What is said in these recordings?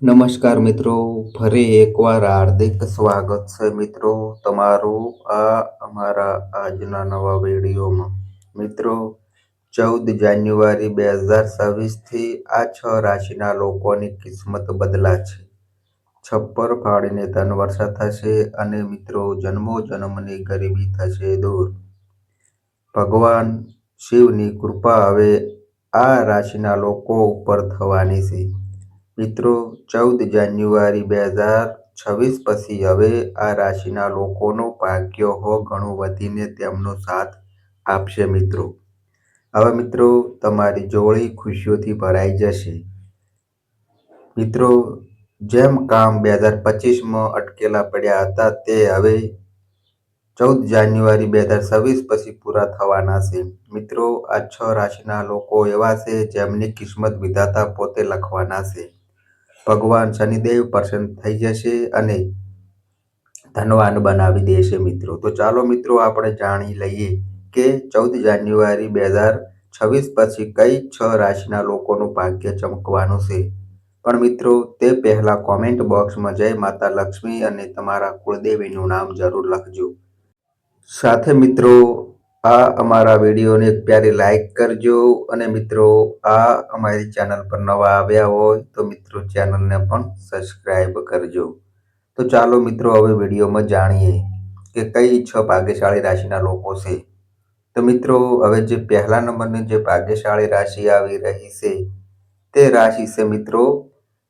નમસ્કાર મિત્રો, ફરી એકવાર હાર્દિક સ્વાગત છે મિત્રો તમારું આ અમારા આજના નવા વિડીયોમાં. મિત્રો, ચૌદ જાન્યુઆરી બે હજાર છવ્વીસથી આ છ રાશિના લોકોની કિસ્મત બદલા છે છપ્પર ફાડીને ધન વર્ષા થશે અને મિત્રો જન્મો જન્મની ગરીબી થશે દૂર. ભગવાન શિવની કૃપા હવે આ રાશિના લોકો ઉપર થવાની છે. મિત્રો, ચૌદ જાન્યુઆરી બે હજાર છવ્વીસ પછી હવે આ રાશિના લોકોનો ભાગ્ય હો ઘણું વધીને તેમનો સાથ આપશે મિત્રો. હવે મિત્રો, તમારી જોડી ખુશીઓથી ભરાઈ જશે. મિત્રો, જેમ કામ બે હજાર પચીસમાં અટકેલા પડ્યા હતા, તે હવે ચૌદ જાન્યુઆરી બે હજાર છવ્વીસ પછી પૂરા થવાના છે. મિત્રો, આ છ રાશિના લોકો એવા છે જેમની કિસ્મત વિધાતા પોતે લખવાના છે. ભગવાન શનિદેવ પ્રસન્ન થઈ જશે અને ધનવાન બનાવી દેશે મિત્રો. તો ચાલો મિત્રો આપણે જાણી લઈએ કે ચૌદ જાન્યુઆરી બે હજાર છવ્વીસ પછી કઈ છ રાશિના લોકોનું ભાગ્ય ચમકવાનું છે? પણ મિત્રો, તે પહેલા કોમેન્ટ બોક્સમાં જય માતા લક્ષ્મી અને તમારા કુળદેવીનું નામ જરૂર લખજો. સાથે મિત્રો આ અમારા વિડીયોને પ્યારે લાઈક કરજો અને મિત્રો, આ અમારી ચેનલ પર નવા આવ્યા હોય તો મિત્રો ચેનલને પણ સબસ્ક્રાઈબ કરજો. તો ચાલો મિત્રો, હવે વિડીયોમાં જાણીએ કે કઈ છ ભાગ્યશાળી રાશિના લોકો છે. તો મિત્રો, હવે જે પહેલા નંબરની જે ભાગ્યશાળી રાશિ આવી રહી છે, તે રાશિ છે મિત્રો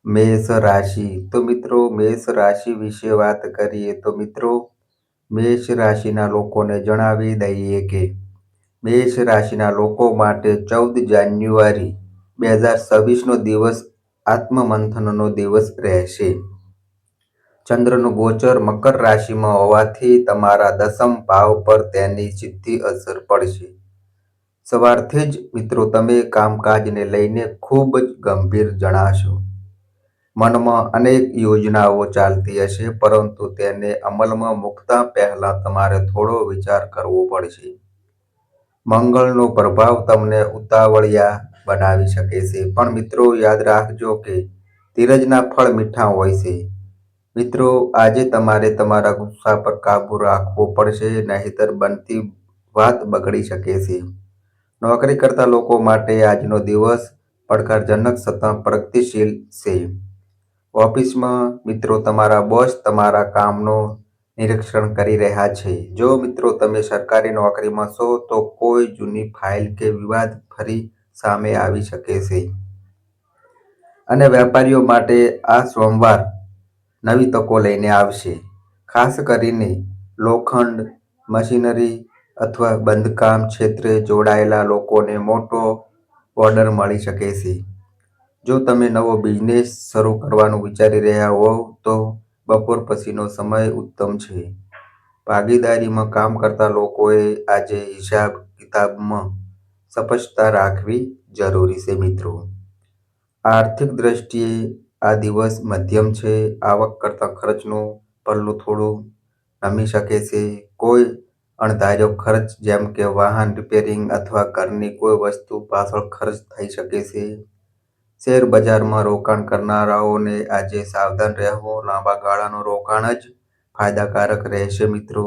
મેષ રાશિ. તો મિત્રો, મેષ રાશિ વિશે વાત કરીએ તો મિત્રો મેષ રાશિના લોકોને જણાવી દઈએ કે મેષ રાશિના લોકો માટે ચૌદ જાન્યુઆરી બે હજાર છવ્વીસનો દિવસ આત્મમંથનનો દિવસ રહેશે. ચંદ્રનું ગોચર મકર રાશિમાં હોવાથી તમારા દસમ ભાવ પર તેની સીધી અસર પડશે. સવારથી જ મિત્રો, તમે કામકાજને લઈને ખૂબ જ ગંભીર જણાશો. મનમાં અનેક યોજનાઓ ચાલતી હશે, પરંતુ તેને અમલમાં મૂકતા પહેલા તમારે થોડો વિચાર કરવો પડશે. મંગળનો પ્રભાવ તમને ઉતાવળિયા બનાવી શકે છે, પણ મિત્રો યાદ રાખજો કે ધીરજના ફળ મીઠા હોય છે. મિત્રો, આજે તમારે તમારા ગુસ્સા પર કાબુ રાખવો પડશે, નહીતર બનતી વાત બગડી શકે છે. નોકરી કરતા લોકો માટે આજનો દિવસ પડકારજનક છતાં પ્રગતિશીલ છે. ઓફિસમાં મિત્રો તમારા બોસ તમારા કામનો નિરીક્ષણ કરી રહ્યા છે. જો મિત્રો તમે સરકારી નોકરીમાં છો, તો કોઈ જૂની ફાઇલ કે વિવાદ ફરી સામે આવી શકે છે. અને વેપારીઓ માટે આ સોમવાર નવી તકો લઈને આવશે. ખાસ કરીને લોખંડ મશીનરી અથવા બંધકામ ક્ષેત્રે જોડાયેલા લોકોને મોટો ઓર્ડર મળી શકે છે. જો તમે નવો બિઝનેસ શરૂ કરવાનું વિચારી રહ્યા હોવ, તો બપોર પછીનો સમય ઉત્તમ છે. ભાગીદારીમાં કામ કરતા લોકોએ આજે હિસાબ કિતાબમાં સ્પષ્ટતા રાખવી જરૂરી છે મિત્રો. આર્થિક દ્રષ્ટિએ આ દિવસ મધ્યમ છે. આવક કરતાં ખર્ચનું પલ્લું થોડું નમી શકે છે. કોઈ અણધાર્યો ખર્ચ જેમ કે વાહન રિપેરિંગ અથવા ઘરની કોઈ વસ્તુ પાછળ ખર્ચ થઈ શકે છે. શેર બજારમાં રોકાણ કરનારાઓને આજે સાવધાન રહેવું, લાંબા ગાળાનું રોકાણ જ ફાયદાકારક રહેશે મિત્રો.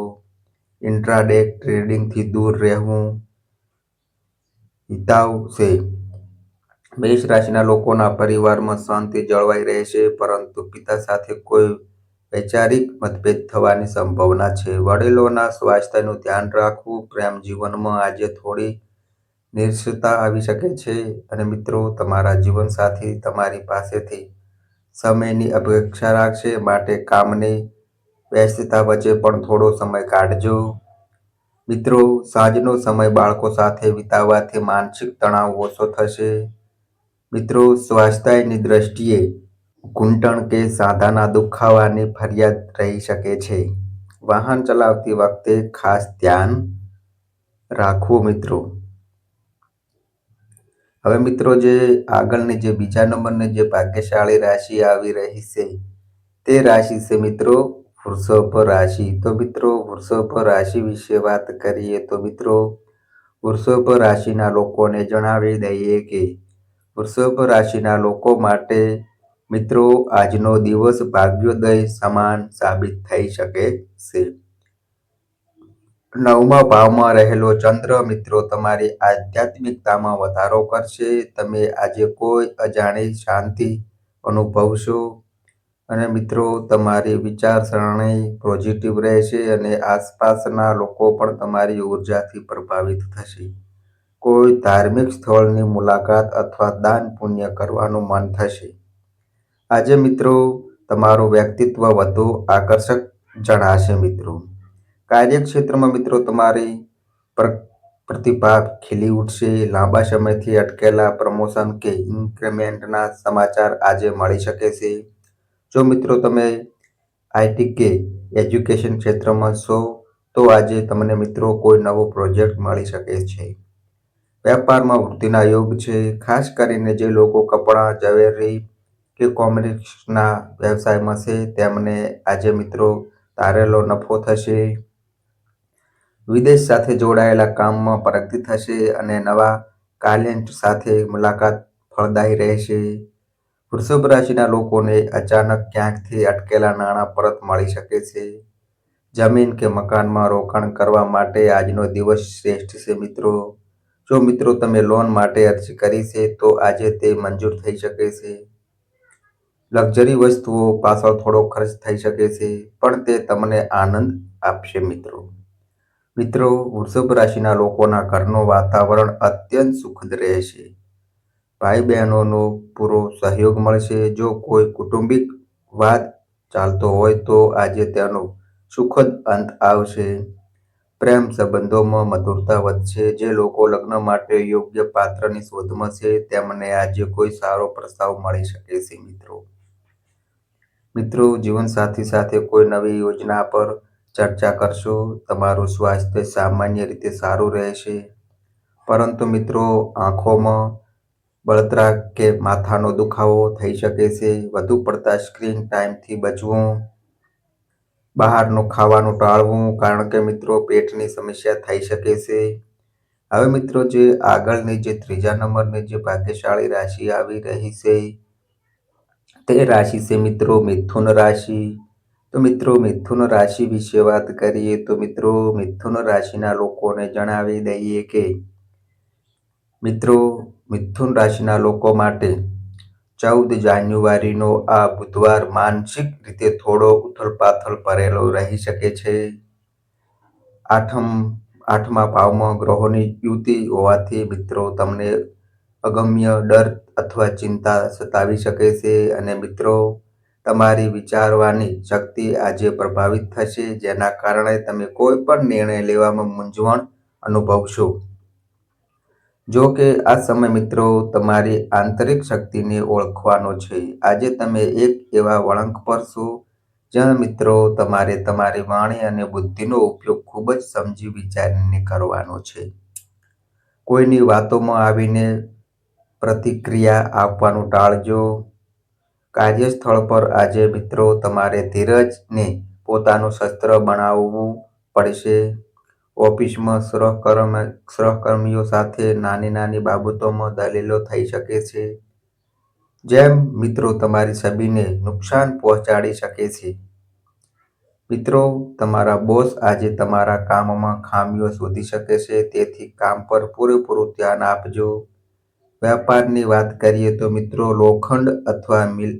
ઇન્ટ્રાડે ટ્રેડિંગથી દૂર રહેવું હિતાવશે. મેષ રાશિના લોકોના પરિવારમાં શાંતિ જળવાઈ રહેશે, પરંતુ પિતા સાથે કોઈ વૈચારિક મતભેદ થવાની સંભાવના છે. વડીલોના સ્વાસ્થ્યનું ધ્યાન રાખવું, પ્રેમ જીવનમાં આજે થોડી નિરસતા આવી શકે છે અને મિત્રો, તમારા જીવનસાથી તમારી પાસેથી સમયની અપેક્ષા રાખશે, માટે કામની વ્યસ્તતા વચ્ચે પણ થોડો સમય કાઢજો. મિત્રો, સાંજનો સમય બાળકો સાથે વિતાવવાથી માનસિક તણાવ ઓછો થશે. મિત્રો, સ્વાસ્થ્યની દ્રષ્ટિએ ઘૂંટણ કે સાંધાના દુખાવાની ફરિયાદ રહી શકે છે. વાહન ચલાવતી વખતે ખાસ ધ્યાન રાખવું મિત્રો. હવે મિત્રો, જે આગળની જે બીજા નંબરની જે ભાગ્યશાળી રાશિ આવી રહી છે, તે રાશિ છે મિત્રો વૃષભ રાશિ. તો મિત્રો, વૃષભ રાશિ વિશે વાત કરીએ તો મિત્રો, વૃષભ રાશિના લોકોને જણાવી દઈએ કે વૃષભ રાશિના લોકો માટે મિત્રો, આજનો દિવસ ભાગ્યોદય સમાન સાબિત થઈ શકે છે. નવમા ભાવમાં રહેલો ચંદ્ર મિત્રો તમારી આધ્યાત્મિકતામાં વધારો કરશે. તમે આજે કોઈ અજાણી શાંતિ અનુભવશો. અને મિત્રો, તમારી વિચારસરણી પોઝિટિવ રહેશે અને આસપાસના લોકો પણ તમારી ઉર્જાથી પ્રભાવિત થશે. કોઈ ધાર્મિક સ્થળની મુલાકાત અથવા દાન પુણ્ય કરવાનું મન થશે. આજે મિત્રો, તમારું વ્યક્તિત્વ વધુ આકર્ષક જણાશે મિત્રો. કાર્યક્ષેત્રમાં મિત્રો તમારી પ્રતિભા ખીલી ઉઠશે. લાંબા સમયથી અટકેલા પ્રમોશન કે ઇન્ક્રીમેન્ટના સમાચાર આજે મળી શકે છે. જો મિત્રો તમે આઈટી કે એજ્યુકેશન ક્ષેત્રમાં છો, તો આજે તમને મિત્રો કોઈ નવો પ્રોજેક્ટ મળી શકે છે. વેપારમાં વૃદ્ધિના યોગ છે. ખાસ કરીને જે લોકો કપડાં જવેરી કે કોમર્સના વ્યવસાયમાં છે, તેમને આજે મિત્રો તારેલો નફો થશે. વિદેશ સાથે જોડાયેલા કામમાં પ્રગતિ થશે અને નવા કાલેન્ટ સાથે મુલાકાત ફળદાયી રહેશે. વૃષભ રાશિના લોકોને અચાનક ક્યાંકથી અટકેલા નાણાં પરત મળી શકે છે. જમીન કે મકાનમાં રોકાણ કરવા માટે આજનો દિવસ શ્રેષ્ઠ છે મિત્રો. જો મિત્રો તમે લોન માટે અરજી કરી છે, તો આજે તે મંજૂર થઈ શકે છે. લક્ઝરી વસ્તુઓ પાછળ થોડો ખર્ચ થઈ શકે છે, પણ તે તમને આનંદ આપશે મિત્રો. મિત્રો, વૃષભ રાશિના લોકોના ઘરનું વાતાવરણ અત્યંત સુખદ રહેશે. ભાઈ બહેનોનો પૂરો સહયોગ મળશે. જો કોઈ કુટુંબિક વાદ ચાલતો હોય તો આજે તેનો સુખદ અંત આવશે. પ્રેમ સંબંધોમાં મધુરતા વધશે. જે લોકો લગ્ન માટે યોગ્ય પાત્રની શોધમાં છે તેમને આજે કોઈ સારો પ્રસ્તાવ મળી શકે છે, મિત્રો. મિત્રો, જીવનસાથી સાથે કોઈ નવી યોજના પર ચર્ચા કરશો. તમારું સ્વાસ્થ્ય સામાન્ય રીતે સારું રહેશે. પરંતુ મિત્રો, આંખોમાં બળતરા કે માથાનો દુખાવો થઈ શકે છે. વધુ પડતા સ્ક્રીન ટાઈમથી બચવું. બહારનું ખાવાનું ટાળવું, કારણ કે મિત્રો, પેટની સમસ્યા થઈ શકે છે. હવે મિત્રો, જે આગળની જે ત્રીજા નંબરની જે ભાગ્યશાળી રાશિ આવી રહી છે, તે રાશિ છે મિત્રો, મિથુન રાશિ. તો મિત્રો, મિથુન રાશિ વિશે વાત કરીએ તો મિત્રો, મિથુન રાશિના લોકોને જણાવી દઈએ કે, મિત્રો, મિથુન રાશિના લોકો માટે ચૌદ જાન્યુઆરીનો આ બુધવાર માનસિક રીતે થોડો ઉથલપાથલ ભરેલો રહી શકે છે. આઠમ, આઠમા ભાવમાં ગ્રહોની યુતિ હોવાથી મિત્રો તમને અગમ્ય ડર અથવા ચિંતા સતાવી શકે છે અને મિત્રો તમારી વિચારવાની શક્તિ આજે પ્રભાવિત થશે, જેના કારણે તમે કોઈ પણ નિર્ણય લેવામાં મૂંઝવણ અનુભવશો. જો કે આ સમય મિત્રો તમારી આંતરિક શક્તિને ઓળખવાનો છે. આજે તમે એક એવા વળાંક પર છો, જ્યાં મિત્રો તમારે તમારી વાણી અને બુદ્ધિનો ઉપયોગ ખૂબ જ સમજી વિચારીને કરવાનો છે. કોઈની વાતોમાં આવીને પ્રતિક્રિયા આપવાનું ટાળજો કાર્યસ્થળ પર આજે મિત્રો તમારે ધીરજને પોતાનું શસ્ત્ર બનાવવું પડશે. ઓફિસમાં સહકર્મ, સહકર્મીઓ સાથે નાની નાની બાબતોમાં દલીલો થઈ શકે છે. જેમ મિત્રો તમારી છબીને નુકસાન પહોંચાડી શકે છે. મિત્રો, તમારા બોસ આજે તમારા કામમાં ખામીઓ શોધી શકે છે, તેથી કામ પર પૂરેપૂરું ધ્યાન આપજો. વેપારની વાત કરીએ તો મિત્રો લોખંડ અથવા મિલ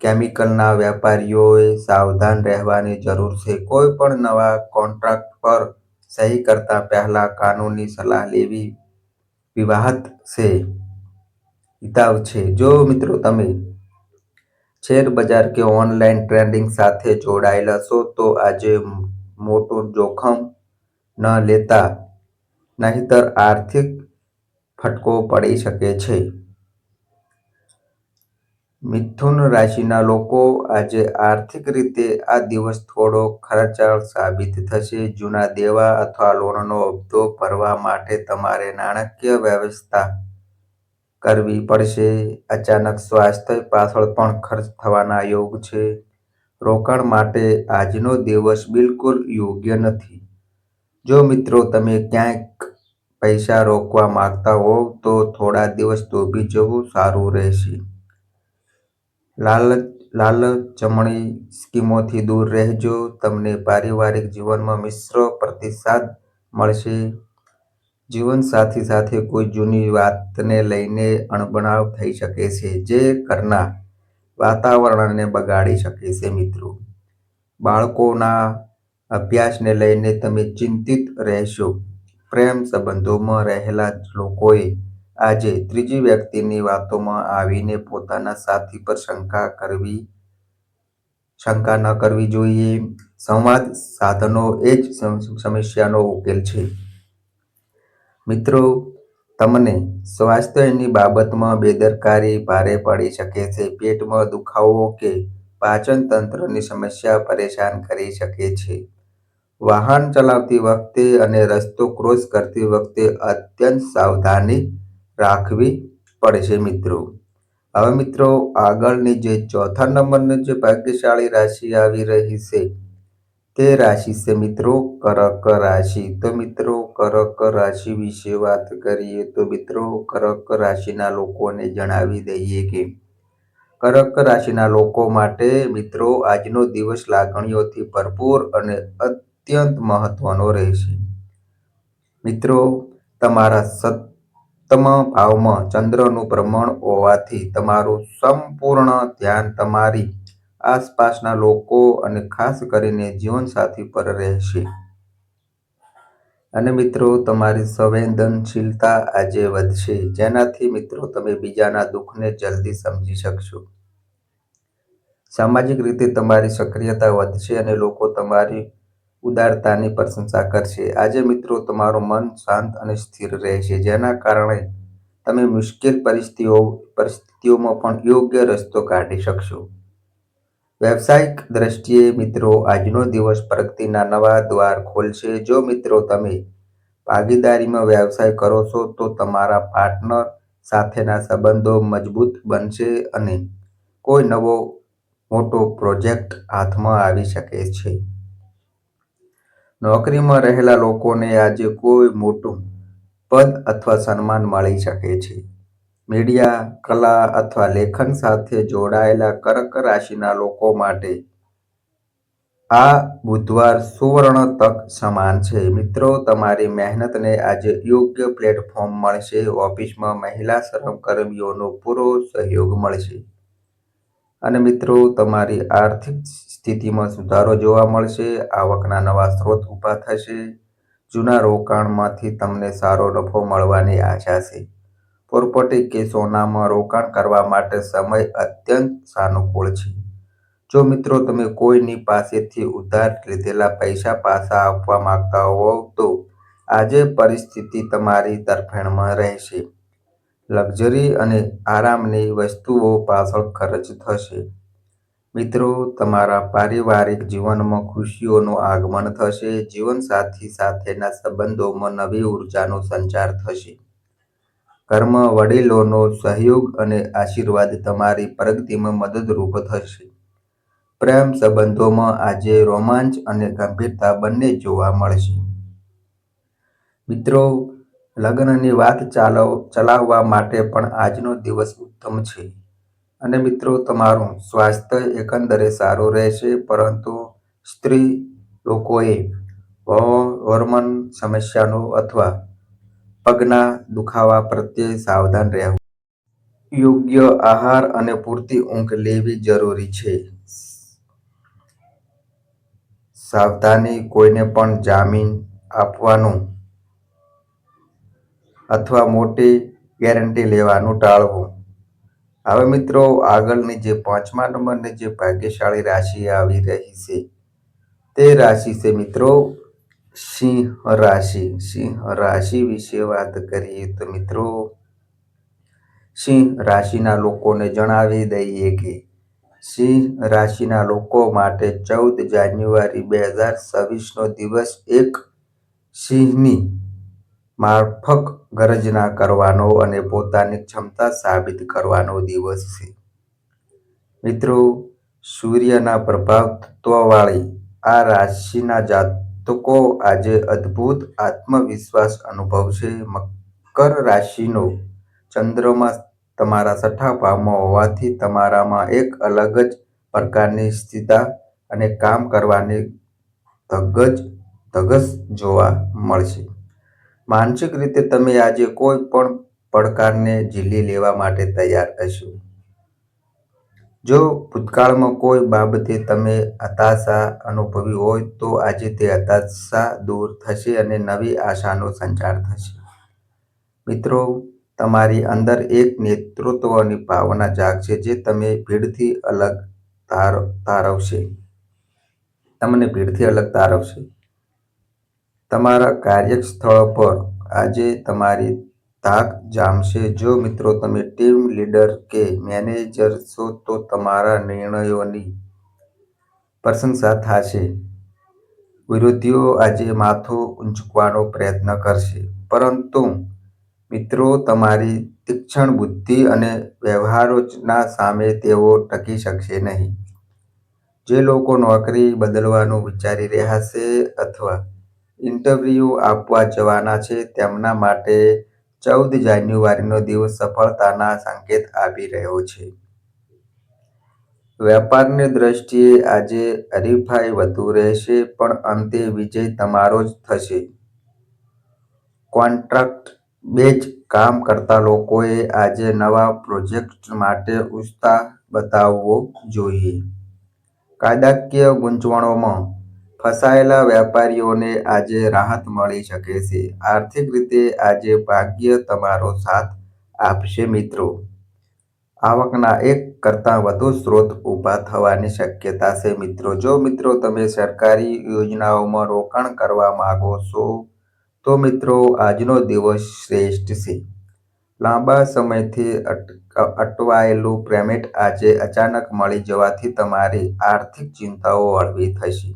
કેમિકલના વેપારીઓએ સાવધાન રહેવાની જરૂર છે. કોઈ પણ નવા કોન્ટ્રાક્ટ પર સહી કરતા પહેલા કાનૂની સલાહ લેવી વિવાહત છે. હિતાવ છે. જો મિત્રો તમે શેર બજાર કે ઓનલાઈન ટ્રેડિંગ સાથે જોડાયેલા છો, તો આજે મોટું જોખમ ન લેતા, નહીતર આર્થિક ફટકો પડી શકે છે. મિથુન રાશિના લોકો આજે આર્થિક રીતે આ દિવસ થોડો ખર્ચાળ સાબિત થશે. જૂના દેવા અથવા લોનનો હપ્તો ભરવા માટે તમારે નાણાકીય વ્યવસ્થા કરવી પડશે. અચાનક સ્વાસ્થ્ય પાછળ પણ ખર્ચ થવાના યોગ છે. રોકાણ માટે આજનો દિવસ બિલકુલ યોગ્ય નથી. જો મિત્રો, તમે ક્યાંક પૈસા રોકવા માંગતા હોવ તો થોડા દિવસ ડૂબી જવું સારું રહેશે. લાલચ, લાલચમણી સ્કીમોથી દૂર રહેજો. તમને પારિવારિક જીવનમાં મિશ્ર પ્રતિસાદ મળશે. જીવનસાથી સાથે કોઈ જૂની વાતને લઈને અણબનાવ થઈ શકે છે, જે ઘરના વાતાવરણને બગાડી શકે છે મિત્રો. બાળકોના અભ્યાસને લઈને તમે ચિંતિત રહેશો. પ્રેમ સંબંધોમાં રહેલા લોકોએ આજે ત્રીજી વ્યક્તિની વાતોમાં આવીને પોતાના સાથી પર શંકા કરવી, શંકા ન કરવી જોઈએ. સંવાદ સાધનો એ જ સમસ્યાનો ઉકેલ છે. મિત્રો, તમને સ્વાસ્થ્યની બાબતમાં બેદરકારી ભારે પડી શકે છે. પેટમાં દુખાવો કે પાચન તંત્રની સમસ્યા પરેશાન કરી શકે છે. વાહન ચલાવતી વખતે અને રસ્તો ક્રોસ કરતી વખતે અત્યંત સાવધાની રાખવી પડશે મિત્રો. હવે મિત્રો, આગળની જે ચોથા નંબરની જે ભાગ્યશાળી રાશિ આવી રહી છે, તે રાશિ છે મિત્રો કરક રાશિ. તો મિત્રો, કરક રાશિ વિશે વાત કરીએ તો મિત્રો, કરક રાશિના લોકોને જણાવી દઈએ કે કરક રાશિના લોકો માટે મિત્રો આજનો દિવસ લાગણીઓથી ભરપૂર અને અત્યંત મહત્વનો રહેશે. મિત્રો, તમારા સપ્તમ ભાવમાં ચંદ્રનું ભ્રમણ હોવાથી તમારું સંપૂર્ણ ધ્યાન તમારી આસપાસના લોકો અને ખાસ કરીને જીવનસાથી પર રહેશે. અને મિત્રો, તમારી સંવેદનશીલતા આજે વધશે. જેનાથી મિત્રો, તમે બીજાના દુઃખને જલ્દી સમજી શકશો. સામાજિક રીતે તમારી સક્રિયતા વધશે અને લોકો તમારી ઉદારતાની પ્રશંસા કરશે. આજે મિત્રો, તમારું મન શાંત અને સ્થિર રહેશે. જેના કારણે તમે મુશ્કેલ પરિસ્થિતિઓ, પરિસ્થિતિઓમાં પણ યોગ્ય રસ્તો કાઢી શકશો. વ્યવસાયિક દ્રષ્ટિએ મિત્રો, આજનો દિવસ પ્રગતિના નવા દ્વાર ખોલશે. જો મિત્રો, તમે ભાગીદારીમાં વ્યવસાય કરો છો, તો તમારા પાર્ટનર સાથેના સંબંધો મજબૂત બનશે અને કોઈ નવો મોટો પ્રોજેક્ટ હાથમાં આવી શકે છે. નોકરીમાં રહેલા લોકોને આજે કોઈ મોટું પદ અથવા સન્માન મળી શકે છે. મીડિયા, કલા અથવા લેખન સાથે જોડાયેલા કર્ક રાશિના લોકો માટે આ બુધવાર સુવર્ણ તક સમાન છે. મિત્રો, તમારી મહેનતને આજે યોગ્ય પ્લેટફોર્મ મળશે. ઓફિસમાં મહિલા કર્મચારીઓનો પૂરો સહયોગ મળશે. અને મિત્રો, તમારી આર્થિક સ્થિતિમાં સુધારો જોવા મળશે, આવકના નવા સ્ત્રોત ઊભા થશે, જૂના રોકાણમાંથી તમને સારો નફો મળવાની આશા છે. પ્રોપર્ટી કે સોનામાં રોકાણ કરવા માટે સમય અત્યંત સાનુકૂળ છે. જો મિત્રો તમે કોઈની પાસેથી ઉધાર લીધેલા પૈસા પાછા આપવા માંગતા હોવ તો આજે પરિસ્થિતિ તમારી તરફેણમાં રહેશે. લક્ઝરી અને આરામની વસ્તુઓ પાછળ ખર્ચ થશે. મિત્રો, તમારા પારિવારિક જીવનમાં ખુશીઓનું આગમન થશે, જીવનસાથી સાથેના સંબંધોમાં નવી ઉર્જાનો સંચાર થશે. કર્મ વડીલોનો સહયોગ અને આશીર્વાદ તમારી પ્રગતિમાં મદદરૂપ થશે. પ્રેમ સંબંધોમાં આજે રોમાંચ અને ગંભીરતા બંને જોવા મળશે. મિત્રો, લગ્નની વાત ચાલવ ચલાવવા માટે પણ આજનો દિવસ ઉત્તમ છે. અને મિત્રો, તમારું સ્વાસ્થ્ય એકંદરે સારું રહેશે, પરંતુ સ્ત્રી લોકોએ હોર્મોન સમસ્યાનો અથવા પગના દુખાવા પ્રત્યે સાવધાન રહેવું. યોગ્ય આહાર અને પૂરતી ઊંઘ લેવી જરૂરી છે. સાવધાની કોઈને પણ જામીન આપવાનું અથવા મોટી ગેરંટી લેવાનું ટાળવું. હવે મિત્રો, આગળની જે પાંચમા નંબરની જે ભાગ્યશાળી રાશિ આવી રહી છે, તે રાશિ છે મિત્રો સિંહ રાશિ. સિંહ રાશિ વિશે વાત કરીએ તો મિત્રો, સિંહ રાશિના લોકોને જણાવી દઈએ કે સિંહ રાશિના લોકો માટે ચૌદ જાન્યુઆરી બે હજાર છવ્વીસનો દિવસ એક સિંહની માફક ગરજના કરવાનો અને પોતાની ક્ષમતા સાબિત કરવાનો દિવસ છે મિત્રો, સૂર્યના પ્રભાવત્વવાળી આ રાશિના જાતકો આજે અદ્ભુત આત્મવિશ્વાસ અનુભવશે મકર રાશિનો ચંદ્રમાં તમારા છઠ્ઠા ભાવમાં હોવાથી તમારામાં એક અલગ જ પ્રકારની સ્થિરતા અને કામ કરવાની ધગજ, ધગસ જોવા મળશે. માનસિક રીતે તમે આજે કોઈ પણ પડકારને ઝીલી લેવા માટે તૈયાર હશો. જો ભૂતકાળમાં કોઈ બાબતે તમે હતાશા અનુભવી હોય તો આજે તે હતાશા દૂર થશે અને નવી આશાનો સંચાર થશે. મિત્રો, તમારી અંદર એક નેતૃત્વની ભાવના જાગશે જે તમે ભીડથી અલગ તારવશે. તમને ભીડથી અલગ તારવશે. તમારા કાર્યસ્થળ પર આજે તમારી તાક જામશે. જો મિત્રો તમે ટીમ લીડર કે મેનેજર છો, તો તમારા નિર્ણયોની પ્રશંસા થશે. વિરોધીઓ આજે માથું ઊંચકવાનો પ્રયત્ન કરશે. પરંતુ મિત્રો, તમારી તીક્ષ્ણ બુદ્ધિ અને વ્યવહારોચના સામે તેઓ ટકી શકશે નહીં. જે લોકો નોકરી બદલવાનું વિચારી રહ્યા છે અથવા ઇન્ટરવ્યૂ આપવા જવાના છે તેમના માટે ચૌદ જાન્યુઆરીનો દિવસ સફળતાના સંકેત આપી રહ્યો છે. વેપારની દ્રષ્ટિએ આજે હરીફાઈ વધુ રહેશે, પણ અંતે વિજય તમારો જ થશે. કોન્ટ્રાક્ટ બેઝ કામ કરતા લોકોએ આજે નવા પ્રોજેક્ટ માટે ઉત્સાહ બતાવવો જોઈએ. કાયદાકીય ગૂંચવણોમાં ફસાયેલા વેપારીઓને આજે રાહત મળી શકે છે. આર્થિક રીતે આજે ભાગ્ય તમારો સાથ આપશે મિત્રો. આવકના એક કરતાં વધુ સ્ત્રોત ઊભા થવાની શક્યતા છે મિત્રો. જો મિત્રો તમે સરકારી યોજનાઓમાં રોકાણ કરવા માગો છો, તો મિત્રો આજનો દિવસ શ્રેષ્ઠ છે. લાંબા સમયથી અટવાયેલું પેમેન્ટ આજે અચાનક મળી જવાથી તમારી આર્થિક ચિંતાઓ હળવી થશે.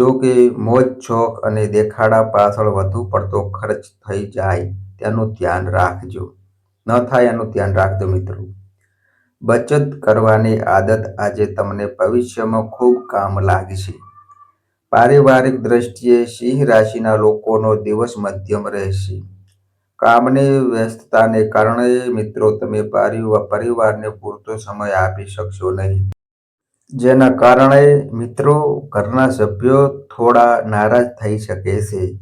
જો કે મોજ-શોખ અને દેખાડા પાછળ વધુ પડતો ખર્ચ થઈ જાય તેનું ધ્યાન રાખજો ન થાય એનું ધ્યાન રાખજો મિત્રો. બચત કરવાની આદત આજે તમને ભવિષ્યમાં ખૂબ કામ લાગશે. પારિવારિક દ્રષ્ટિએ સિંહ રાશિના લોકોનો દિવસ મધ્યમ રહેશે. કામની વ્યસ્તતાને કારણે મિત્રો તમે પરિવારને પૂરતો સમય આપી શકશો નહીં. જેના કારણે મિત્રો, ઘરના સભ્યો થોડા નારાજ થઈ શકે છે.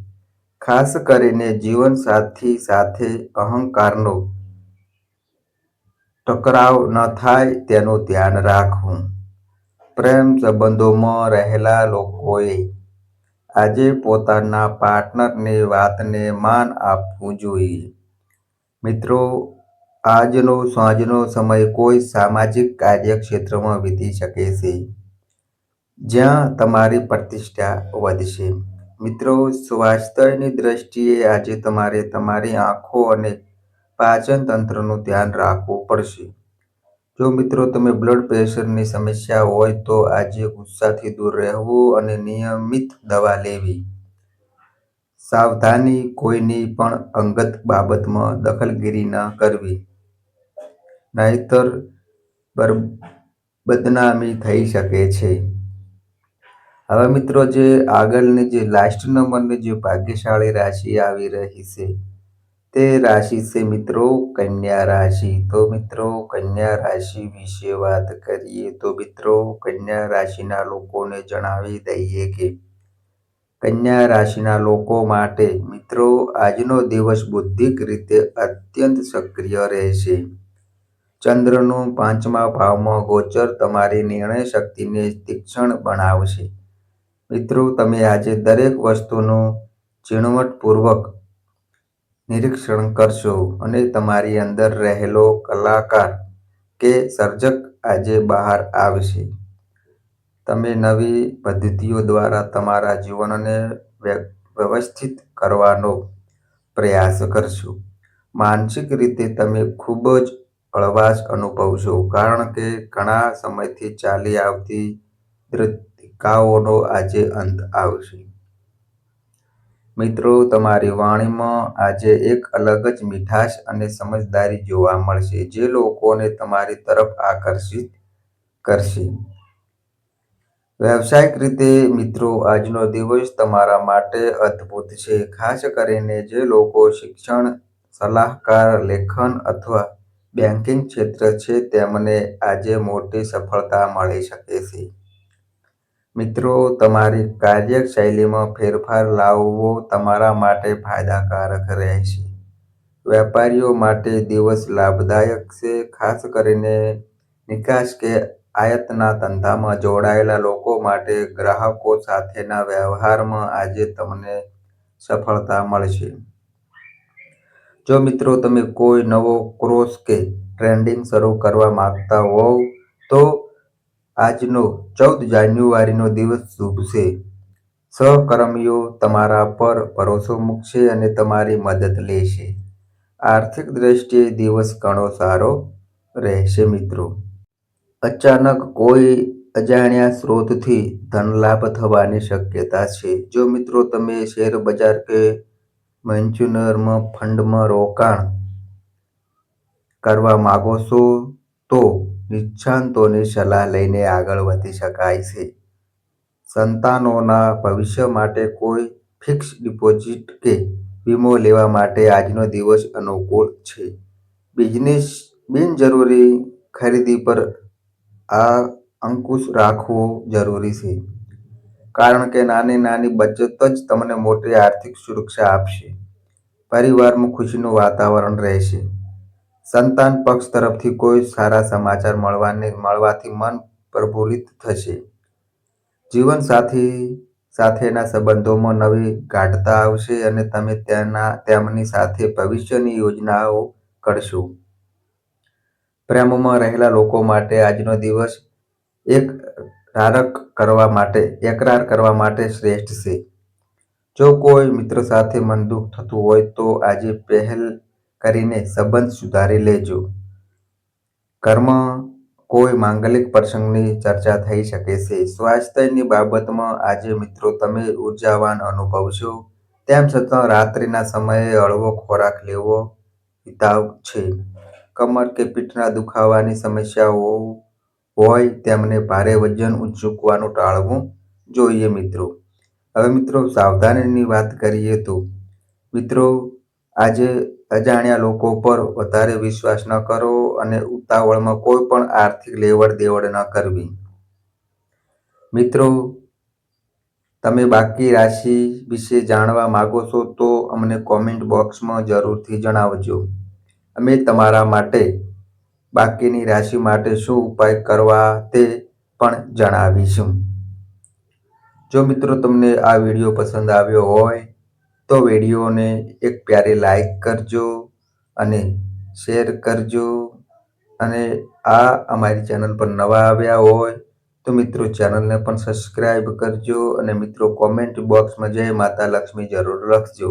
ખાસ કરીને જીવનસાથી સાથે અહંકારનો ટકરાવ ન થાય તેનું ધ્યાન રાખવું. પ્રેમ સંબંધોમાં રહેલા લોકોએ આજે પોતાના પાર્ટનરની વાતને માન આપવું જોઈએ. મિત્રો આજનો સાંજનો સમય કોઈ સામાજિક કાર્યક્ષેત્રમાં વીતી શકે છે જ્યાં તમારી પ્રતિષ્ઠા વધશે. મિત્રો, સ્વાસ્થ્યની દ્રષ્ટિએ આજે તમારે તમારી આંખો અને પાચન તંત્રનું ધ્યાન રાખવું પડશે. જો મિત્રો, તમે બ્લડ પ્રેશરની સમસ્યા હોય તો આજે ગુસ્સાથી દૂર રહેવું અને નિયમિત દવા લેવી. સાવધાની કોઈની પણ અંગત બાબતમાં દખલગીરી ન કરવી નહીંતર બદનામી થઈ શકે છે. હવે મિત્રો, જે આગળની જે લાસ્ટ નંબરની જે ભાગ્યશાળી રાશિ આવી રહી છે, તે રાશિ છે મિત્રો કન્યા રાશિ. તો મિત્રો, કન્યા રાશિ વિશે વાત કરીએ તો મિત્રો, કન્યા રાશિના લોકોને જણાવી દઈએ કે કન્યા રાશિના લોકો માટે મિત્રો, આજનો દિવસ બુદ્ધિક રીતે અત્યંત સક્રિય રહેશે. ચંદ્રનું પાંચમા ભાવમાં ગોચર તમારી નિર્ણય શક્તિને તીક્ષ્ણ બનાવશે. મિત્રો, તમે આજે દરેક વસ્તુનું ઝીણવટપૂર્વક નિરીક્ષણ કરશો અને તમારી અંદર રહેલો કલાકાર કે સર્જક આજે બહાર આવશે. તમે નવી પદ્ધતિઓ દ્વારા તમારા જીવનને વ્યવસ્થિત કરવાનો પ્રયાસ કરશો. માનસિક રીતે તમે ખૂબ જ હળવાશ અનુભવશો, કારણ કે ઘણા સમયથી ચાલી આવતી ટીકાઓનો આજે અંત આવશે. મિત્રો, તમારી વાણીમાં આજે એક અલગ જ મીઠાશ અને સમજદારી જોવા મળશે, જે લોકોને તમારી તરફ આકર્ષિત કરશે. વ્યવસાયિક રીતે, મિત્રો, આજનો દિવસ તમારા માટે અદ્ભુત છે. ખાસ કરીને જે લોકો શિક્ષણ, સલાહકાર, લેખન અથવા બેન્કિંગ ક્ષેત્ર છે તેમને આજે મોટી સફળતા મળી શકે છે. મિત્રો, તમારી કાર્યશૈલીમાં ફેરફાર લાવવો તમારા માટે ફાયદાકારક રહેશે. વેપારીઓ માટે દિવસ લાભદાયક છે, ખાસ કરીને નિકાસ કે આયાતના ધંધામાં જોડાયેલા લોકો માટે ગ્રાહકો સાથેના વ્યવહારમાં આજે તમને સફળતા મળશે. જો મિત્રો તમે કોઈ નવો કોર્સ કે ટ્રેન્ડિંગ શરૂ કરવા માંગતા હોવ, તો આજનો ચૌદ જાન્યુઆરીનો દિવસ શુભ છે. સહકર્મીઓ તમારા પર ભરોસો મૂકશે અને તમારી મદદ લેશે. આર્થિક દ્રષ્ટિએ દિવસ ઘણો સારો રહેશે મિત્રો. અચાનક કોઈ અજાણ્યા સ્ત્રોતથી ધનલાભ થવાની શક્યતા છે. જો મિત્રો તમે શેરબજાર કે મ્યુચ્યુઅલ ફંડમાં રોકાણ કરવા માગો છો તો નિષ્ણાતોની સલાહ લઈને આગળ વધી શકાય છે. સંતાનોના ભવિષ્ય માટે કોઈ ફિક્સ ડિપોઝિટ કે વીમો લેવા માટે આજનો દિવસ અનુકૂળ છે. બિઝનેસ બિનજરૂરી ખરીદી પર આ અંકુશ રાખવો જરૂરી છે. કારણ કે નાની નાની બચત જ તમને મોટી આર્થિક સુરક્ષા આપશે. પરિવારમાં ખુશીનું વાતાવરણ રહેશે. સંતાન પક્ષ તરફથી કોઈ સારા સમાચાર મળવાને, મળવાથી મન પ્રફુલ્લિત થશે. જીવનસાથી સાથેના સંબંધોમાં નવી ગાઢતા આવશે અને તમે તેના, તેમની સાથે ભવિષ્યની યોજનાઓ કરશો પ્રેમમાં રહેલા લોકો માટે આજનો દિવસ એકરાર કરવા માટે શ્રેષ્ઠ છે. જો કોઈ મિત્ર સાથે મનદુખ થતું હોય તો આજે પહેલ કરીને સંબંધ સુધારી લેજો. ઘરમાં કોઈ માંગલિક પ્રસંગની ચર્ચા થઈ શકે છે. સ્વાસ્થ્યની બાબતમાં આજે મિત્રો તમે ઉર્જાવાન અનુભવશો. તેમ છતાં રાત્રિના સમયે હળવો ખોરાક લેવો હિતાવ છે. કમર કે પીઠના દુખાવાની સમસ્યા હોય તેમને ભારે વજન ઉચકવાનું ટાળવું જોઈએ મિત્રો. હવે મિત્રો સાવધાનીની વાત કરીએ તો, મિત્રો આજે અજાણ્યા લોકો પર વધારે વિશ્વાસ ન કરો અને ઉતાવળમાં કોઈ પણ આર્થિક લેવડ દેવડ ન કરવી. મિત્રો, તમે બાકી રાશિ વિશે જાણવા માગો છો તો અમને કોમેન્ટ બોક્સમાં જરૂરથી જણાવજો. અમે તમારા માટે બાકીની રાશિ માટે શું ઉપાય કરવા તે પણ જણાવીશું. જો મિત્રો તમને આ વીડિયો પસંદ આવ્યો હોય, તો વિડીયોને એક પ્યારી લાઈક કરજો અને શેર કરજો અને આ અમારી ચેનલ પર નવા આવ્યા હોય, તો મિત્રો ચેનલને પણ સબસ્ક્રાઈબ કરજો અને મિત્રો કોમેન્ટ બોક્સમાં જય માતા લક્ષ્મી જરૂર લખજો.